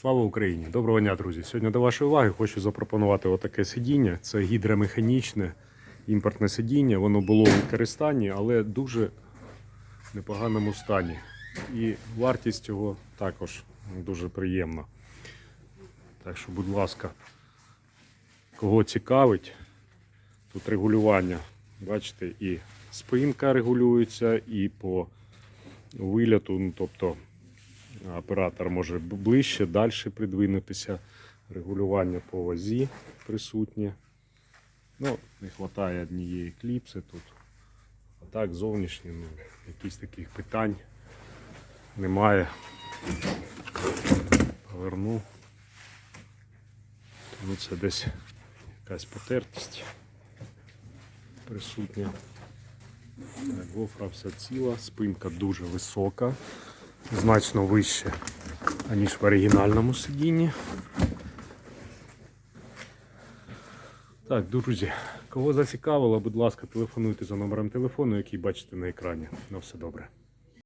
Слава Україні! Доброго дня, друзі! Сьогодні до вашої уваги хочу запропонувати отаке сидіння. Це гідромеханічне імпортне сидіння. Воно було у використанні, але дуже в непоганому стані. І вартість його також дуже приємна. Так що, будь ласка, кого цікавить, тут регулювання. Бачите, і спинка регулюється, і по виліту, ну, тобто оператор може ближче, далі придвинутися. Регулювання по вазі присутнє. Ну, не вистачає однієї кліпси тут. А так, зовнішні, ну, якісь таких питань немає. Поверну. Ну, це десь якась потертість присутня. Так, гофра вся ціла, спинка дуже висока, значно вище, аніж в оригінальному сидінні. Так, друзі, кого зацікавило, будь ласка, телефонуйте за номером телефону, який бачите на екрані. На все добре.